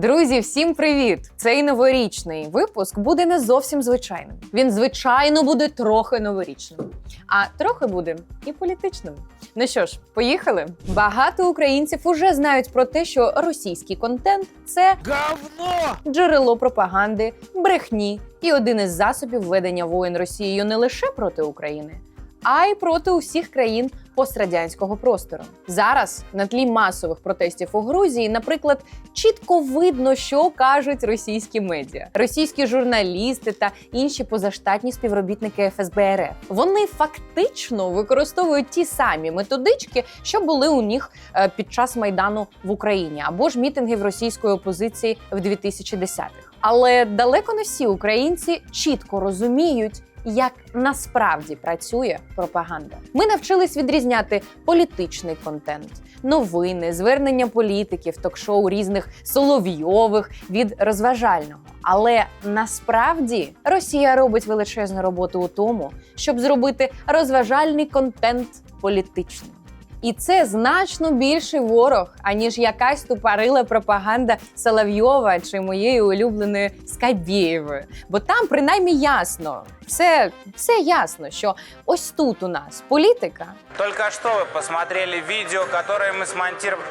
Друзі, всім привіт! Цей новорічний випуск буде не зовсім звичайним. Він, звичайно, буде трохи новорічним, а трохи буде і політичним. Ну що ж, поїхали? Багато українців уже знають про те, що російський контент це Говно! джерело пропаганди, брехні і один із засобів ведення воєн Росією не лише проти України, а й проти усіх країн пострадянського простору. Зараз на тлі масових протестів у Грузії, наприклад, чітко видно, що кажуть російські медіа, російські журналісти та інші позаштатні співробітники ФСБ РФ. Вони фактично використовують ті самі методички, що були у них е, під час майдану в Україні або ж мітингів російської опозиції в 2010-х. Але далеко не всі українці чітко розуміють. Як насправді працює пропаганда? Ми навчились відрізняти політичний контент, новини, звернення політиків, ток-шоу різних соловйових від розважального. Але насправді Росія робить величезну роботу у тому, щоб зробити розважальний контент політичним. І це значно більший ворог, аніж якась тупарила пропаганда Соловйова чи моєї улюбленої Скабєєвої. Бо там принаймні ясно, все, все ясно, що ось тут у нас політика, Только что вы посмотрели видео, которое мы смонтировали...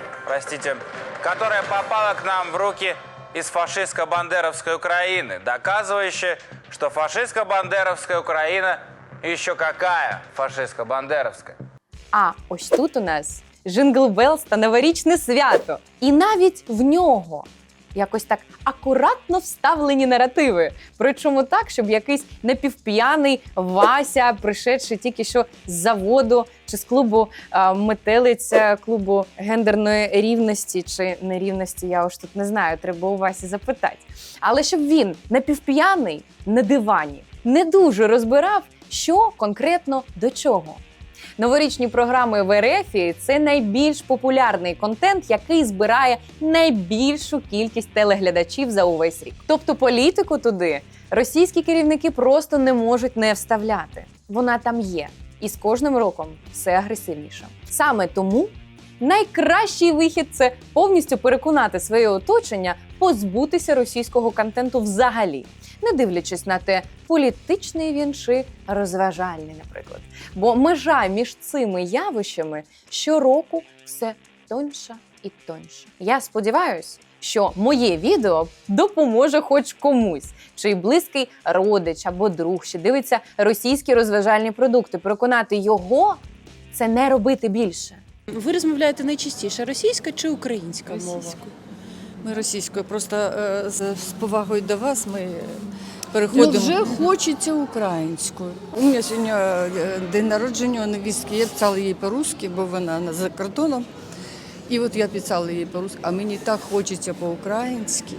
простите. Которое попало к нам в руки из фашистско-бандеровской Украины, доказывающее, что фашистско-бандеровская Украина еще какая фашистско-бандеровская. А ось тут у нас Джингл Белс та новорічне свято. І навіть в нього якось так акуратно вставлені наративи. Причому так, щоб якийсь напівп'яний Вася, пришедший тільки що з заводу чи з клубу а, метелиця, клубу гендерної рівності чи нерівності, я уж тут не знаю, треба у Васі запитати. Але щоб він напівп'яний на дивані не дуже розбирав, що конкретно до чого. Новорічні програми в Ерефі – це найбільш популярний контент, який збирає найбільшу кількість телеглядачів за увесь рік. Тобто політику туди російські керівники просто не можуть не вставляти. Вона там є, і з кожним роком все агресивніше. Саме тому найкращий вихід це повністю переконати своє оточення позбутися російського контенту взагалі, не дивлячись на те, політичний він чи розважальний, наприклад. Бо межа між цими явищами щороку все тоньша і тоньша. Я сподіваюся, що моє відео допоможе хоч комусь, чий близький родич або друг, що дивиться російські розважальні продукти, переконати його це не робити більше. Ви розмовляєте найчастіше російська чи українська мова? Російською. Ми російською. Просто е, з, з повагою до вас ми Ну, переходимо. вже хочеться українською. У мене сьогодні е, день народження у невістки. Я писала їй по-русски, бо вона на- за кордоном. І от я писала їй по-русски, а мені так хочеться по-українськи.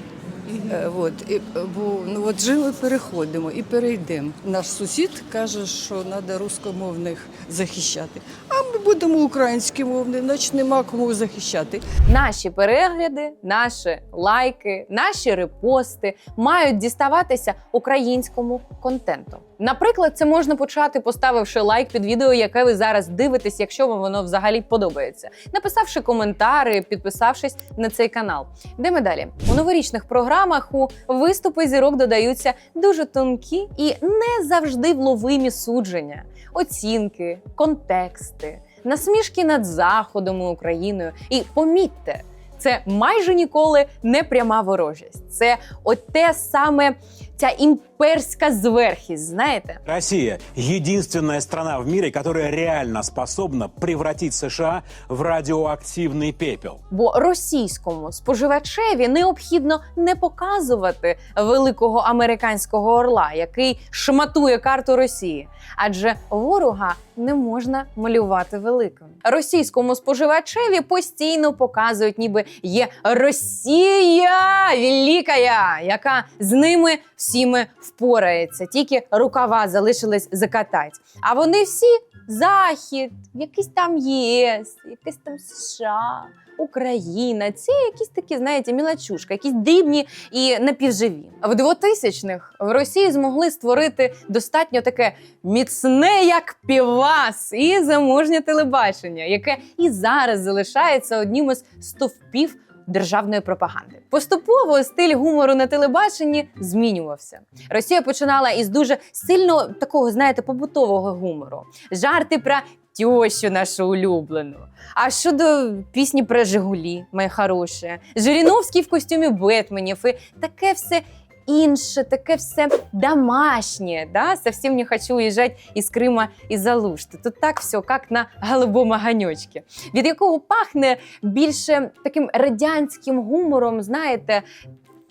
Е, От, і, бо ну от жили, переходимо і перейдемо. Наш сусід каже, що треба рускомовних захищати. А ми будемо українськомовні, значить нема кому захищати. Наші перегляди, наші лайки, наші репости мають діставатися українському контенту. Наприклад, це можна почати, поставивши лайк під відео, яке ви зараз дивитесь, якщо вам воно взагалі подобається, написавши коментари, підписавшись на цей канал. Йдемо далі. У новорічних програмах у виступи зірок додаються дуже тонкі і не завжди вловимі судження, оцінки, контексти, насмішки над заходом і Україною. І помітьте, це майже ніколи не пряма ворожість. Це от те саме ця імперська зверхість, знаєте? Россия – единственная страна в мире, которая реально способна превратить США в радиоактивный пепел. Бо російському споживачеві необхідно не показувати великого американського орла, який шматує карту Росії, адже ворога не можна малювати великим. Російському споживачеві постійно показують, ніби є Росія велика, яка з ними всіми впорається. Тільки рукава залишились закатати. А вони всі захід, якийсь там ЄС, якийсь там США. Україна, це якісь такі, знаєте, мілачушка, якісь дрібні і напівживі. В 2000-х в Росії змогли створити достатньо таке міцне, як півас, і заможнє телебачення, яке і зараз залишається одним із стовпів державної пропаганди. Поступово стиль гумору на телебаченні змінювався. Росія починала із дуже сильно такого, знаєте, побутового гумору. Жарти про тещу нашу улюблену. А щодо пісні про Жигулі, моє хороше, Жириновський в костюмі Бетменів і таке все інше, таке все домашнє. Да? Совсем не хочу уїжджати із Крима і Залушти. Тут так все, як на голубому ганьочці, від якого пахне більше таким радянським гумором, знаєте,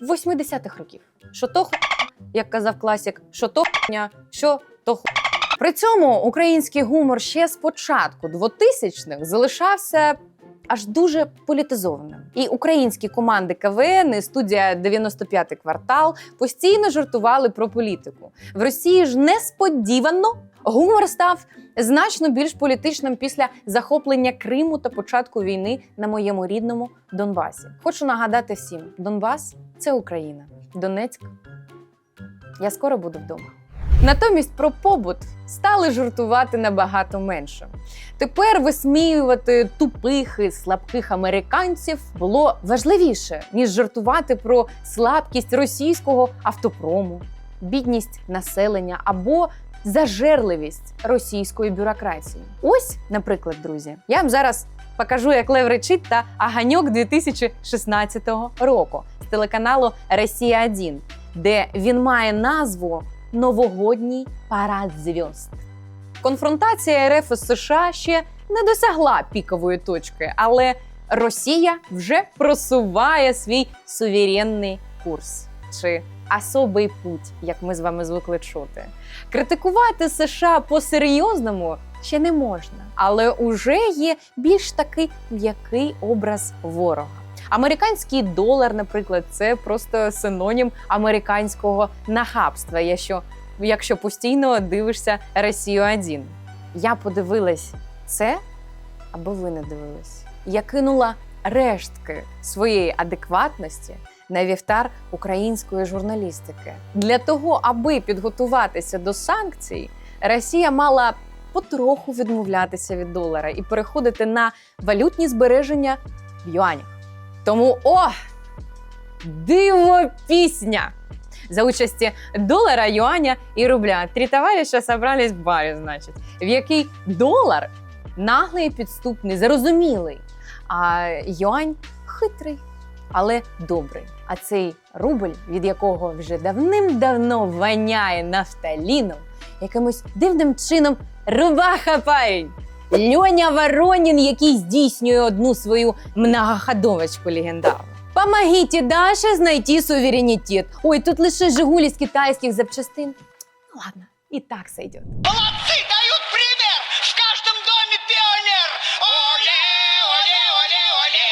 80-х років. Що то як казав класик, що то що то. При цьому український гумор ще з початку 2000-х залишався аж дуже політизованим. І українські команди КВН і студія «95-й квартал постійно жартували про політику. В Росії ж несподівано гумор став значно більш політичним після захоплення Криму та початку війни на моєму рідному Донбасі. Хочу нагадати всім: Донбас це Україна, Донецьк. Я скоро буду вдома. Натомість про побут стали жартувати набагато менше. Тепер висміювати тупих і слабких американців було важливіше, ніж жартувати про слабкість російського автопрому, бідність населення або зажерливість російської бюрократії. Ось, наприклад, друзі, я вам зараз покажу, як Лев речить та Аганьок 2016 року з телеканалу Росія 1 де він має назву Новогодній парад зв'язд. Конфронтація РФ із США ще не досягла пікової точки, але Росія вже просуває свій суверенний курс чи особий путь, як ми з вами звикли чути. Критикувати США по-серйозному ще не можна, але уже є більш такий м'який образ ворога. Американський долар, наприклад, це просто синонім американського нахабства, якщо, якщо постійно дивишся Росію 1 Я подивилась це, або ви не дивились. Я кинула рештки своєї адекватності на вівтар української журналістики. Для того, аби підготуватися до санкцій, Росія мала потроху відмовлятися від долара і переходити на валютні збереження в юанях. Тому о! Диво пісня! За участі долара, юаня і рубля. Три товариша собрались в барі, значить, в який долар наглий, підступний, зарозумілий, а юань хитрий, але добрий. А цей рубль, від якого вже давним-давно воняє нафталіном, якимось дивним чином рубаха парень. Льоня Воронін, який здійснює одну свою многоходовочку легендарну. Помогите Даше знайти суверенітет. Ой, тут лише Жигулі з китайських запчастин. Ну ладно, і так сойдет. Молодцы, дают пример! В каждом доме пионер! Оле, оле, оле, оле!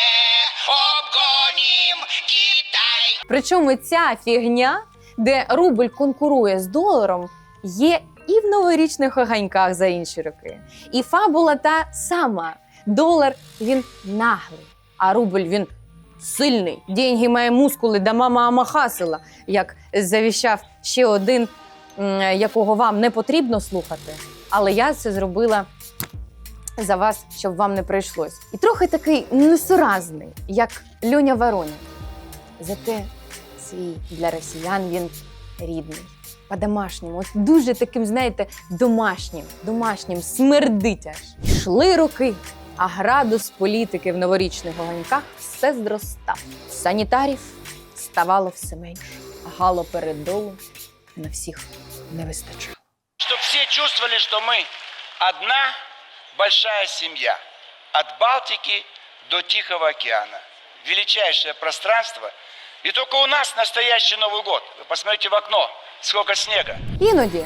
Обгоним Китай! Причому ця фігня, де рубль конкурує з доларом, є і в новорічних оганьках за інші роки. І фабула та сама. Долар він наглий, а рубль він сильний. Деньги має мускули, да мама амахасила, як завіщав ще один, якого вам не потрібно слухати. Але я це зробила за вас, щоб вам не прийшлось. І трохи такий несуразний, як Льоня Воронін. Зате свій для росіян він рідний По-домашньому, От дуже таким, знаєте, домашнім, домашнім, смердить аж. Йшли роки, а градус політики в новорічних оганьках все зростав. Санітарів ставало все менше, а галопередолу на всіх не вистачало. Чтоб все чувствовали, что мы одна большая семья. От Балтики до Тихого океана. Величайшее пространство. И только у нас настоящий Новый год. Вы посмотрите в окно, сколько снега. Іноді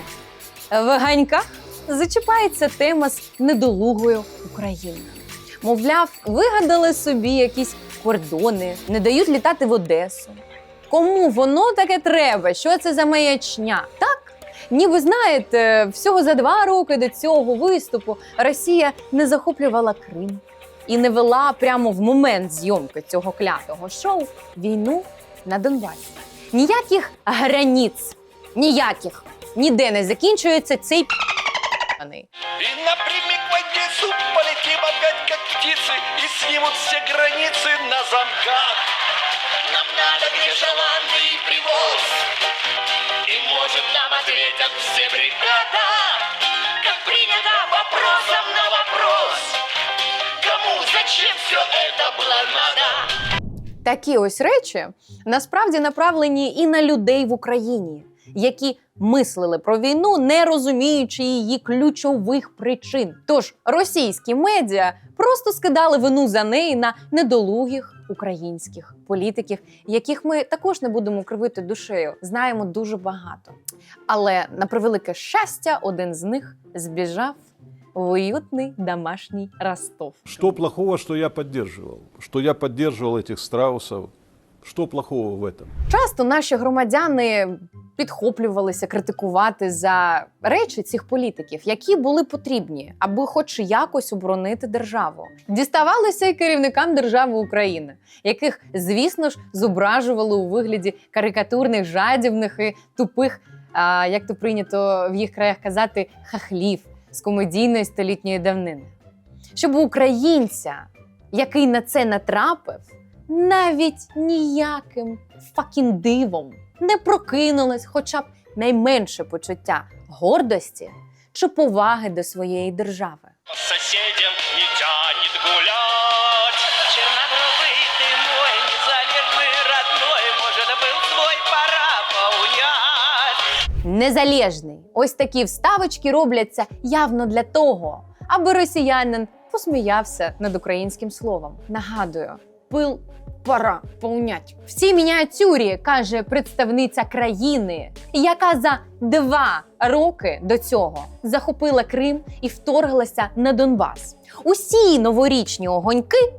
в ганьках зачіпається тема з недолугою Україною. Мовляв, вигадали собі якісь кордони, не дають літати в Одесу. Кому воно таке треба? Що це за маячня? Так, ніби знаєте, всього за два роки до цього виступу Росія не захоплювала Крим і не вела прямо в момент зйомки цього клятого шоу війну на Донбасі. Ніяких границь, ніяких ніде не закінчується цей п***аний. И напрямик в воде суп полетим опять, как птицы из снимут все границы на замках. Нам надо грешаланный привоз. И может нам ответят все бригада, как принято вопросом на вопрос. Кому, зачем все это было надо? Такі ось речі насправді направлені і на людей в Україні, які мислили про війну, не розуміючи її ключових причин. Тож російські медіа просто скидали вину за неї на недолугих українських політиків, яких ми також не будемо кривити душею. Знаємо дуже багато. Але на превелике щастя, один з них збіжав в уютний домашній Ростов. Что плохого, что я поддерживал? Что я поддерживал этих страусов? Что плохого в этом? Часто наші громадяни підхоплювалися критикувати за речі цих політиків, які були потрібні, аби хоч якось оборонити державу. Діставалося і керівникам держави України, яких, звісно ж, зображували у вигляді карикатурних, жадібних і тупих, а, як то прийнято в їх краях казати, хахлів з комедійної столітньої давнини. Щоб українця, який на це натрапив, навіть ніяким факін дивом не прокинулось хоча б найменше почуття гордості чи поваги до своєї держави. Соседям не тянет гулять. Чернобровый ты мой, незалежный родной, может, был твой, пора поунять. Незалежний. Ось такі вставочки робляться явно для того, аби росіянин посміявся над українським словом. Нагадую, пил пора поунять. В цій мініатюрі каже представниця країни, яка за два роки до цього захопила Крим і вторглася на Донбас. Усі новорічні огоньки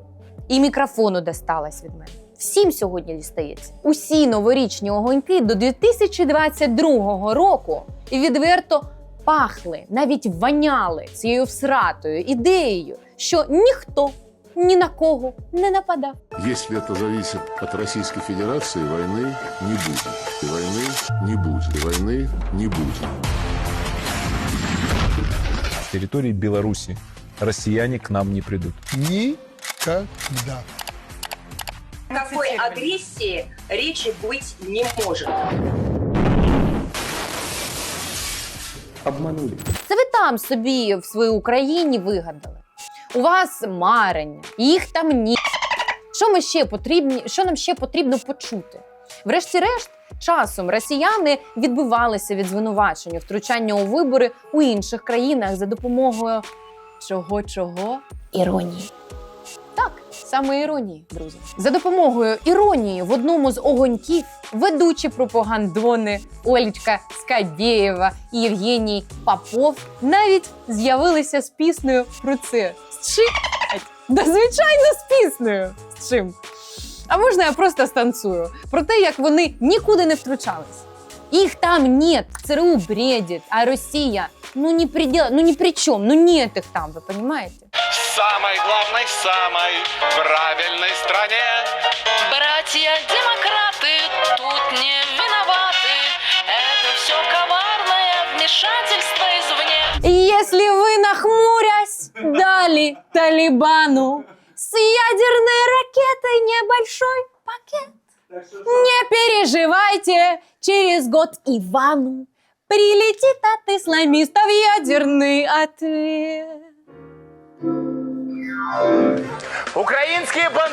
і мікрофону досталось від мене. Всім сьогодні дістається. Усі новорічні огоньки до 2022 року відверто пахли, навіть воняли цією всратою ідеєю, що ніхто ні на кого не нападав. Если это зависит от Российской Федерации, войны не будет. И войны не будет. И войны не будет. с территории Беларуси россияне к нам не придут. Никогда. Какой агрессии речи быть не может. Це ви там собі в своїй Україні вигадали. У вас марення, їх там ні. Що ми ще потрібні? Що нам ще потрібно почути? Врешті-решт, часом росіяни відбивалися від звинувачень втручання у вибори у інших країнах за допомогою чого чого іронії. Так, саме іронії, друзі. За допомогою іронії в одному з огоньків ведучі пропагандони Олічка Скабєєва і Євгеній Попов навіть з'явилися з піснею про це. З чим? Да, звичайно, з піснею. З чим? А можна я просто станцую про те, як вони нікуди не втручались. Их там нет, ЦРУ бредит, а Россия, ну не при, дел- ну ни при чем, ну нет их там, вы понимаете? В самой главной, самой правильной стране. Братья-демократы Если вы, нахмурясь, дали Талибану с ядерной ракетой небольшой пакет, не переживайте, через год Ивану прилетит от исламистов ядерный ответ. Украинские бан...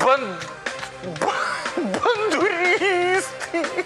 бан... бандуристы.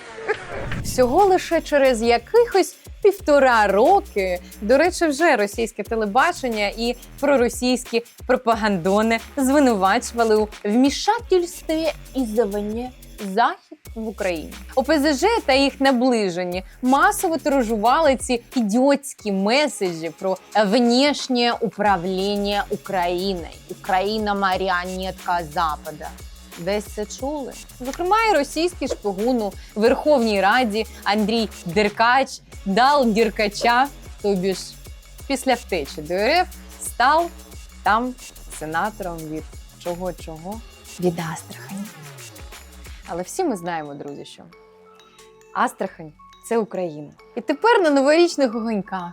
Всього лише через якихось півтора роки, до речі, вже російське телебачення і проросійські пропагандони звинувачували у вмішательстві і завині захід в Україні. ОПЗЖ та їх наближені масово тиражували ці ідіотські меседжі про внішнє управління Україною. Україна маріонетка Запада. Десь це чули. Зокрема, і російський шпигун у Верховній Раді Андрій Деркач дал Деркача, тобі ж після втечі до РФ став там сенатором від чого-чого від Астрахані. Але всі ми знаємо, друзі, що Астрахань це Україна. І тепер на новорічних огоньках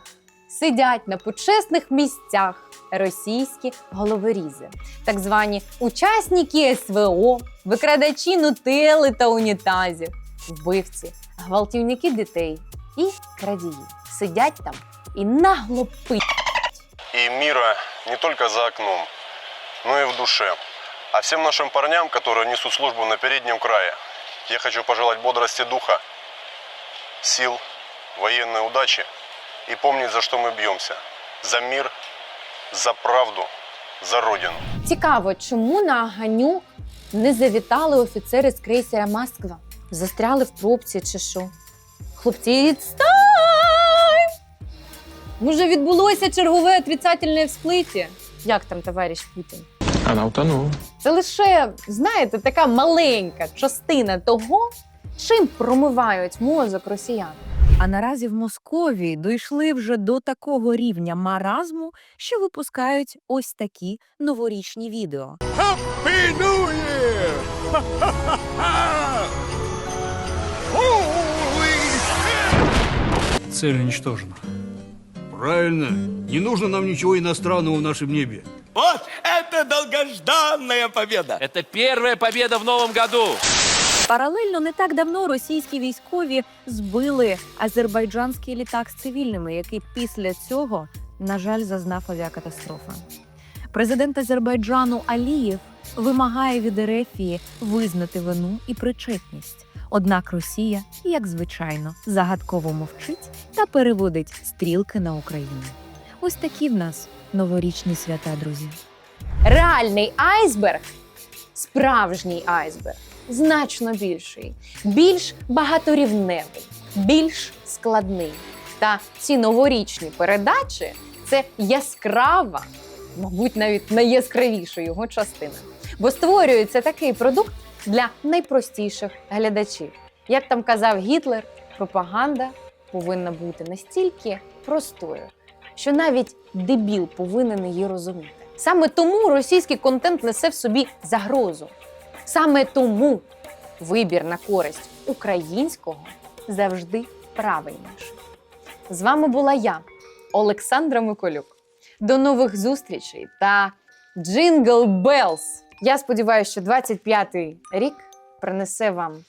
сидять на почесних місцях російські головорізи, так звані учасники СВО, викрадачі нутели та унітазів, вбивці, гвалтівники дітей і крадії сидять там і нагло пить. И мира не только за окном, но и в душе. А всем нашим парням, которые несут службу на переднем крае, я хочу пожелать бодрости духа, сил, военной удачи и помнить, за что мы бьемся. За мир, за правду, за Родину. Цікаво, чому на Аганюк не завітали офіцери з крейсера Москва? Застряли в пробці чи що? Хлопці, it's time! Може, відбулося чергове отрицательне всплиття? Як там, товариш Путін? Она утонула. Це лише, знаєте, така маленька частина того, чим промивають мозок росіян. А наразі в Московії дійшли вже до такого рівня маразму, що випускають ось такі новорічні відео. Happy New Year! Цель уничтожена. Правильно. Не нужно нам ничего иностранного в нашем небе. Вот это долгожданная победа! Это первая победа в новом году. Паралельно не так давно російські військові збили азербайджанський літак з цивільними, який після цього, на жаль, зазнав авіакатастрофи. Президент Азербайджану Алієв вимагає від Ерефії визнати вину і причетність. Однак Росія, як звичайно, загадково мовчить та переводить стрілки на Україну. Ось такі в нас новорічні свята, друзі. Реальний айсберг, справжній айсберг, значно більший, більш багаторівневий, більш складний. Та ці новорічні передачі це яскрава, мабуть, навіть найяскравіша його частина. Бо створюється такий продукт для найпростіших глядачів. Як там казав Гітлер, пропаганда повинна бути настільки простою, що навіть дебіл повинен її розуміти. Саме тому російський контент несе в собі загрозу. Саме тому вибір на користь українського завжди правильніший. З вами була я, Олександра Миколюк. До нових зустрічей та Джингл Белс! Я сподіваюся, що 25-й рік принесе вам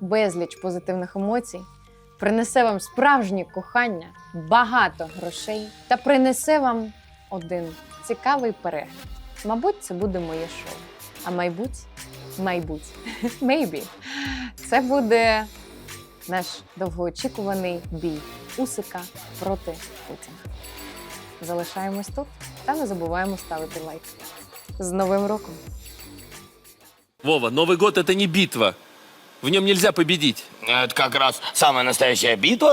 безліч позитивних емоцій, принесе вам справжнє кохання, багато грошей та принесе вам один цікавий перегляд. Мабуть, це буде моє шоу. А майбуть, майбуть, maybe, це буде наш довгоочікуваний бій Усика проти Путіна. Залишаємось тут та не забуваємо ставити лайк. З Новим роком! Вова, Новый год это не битва. В нем нельзя победить. Это как раз самая настоящая битва.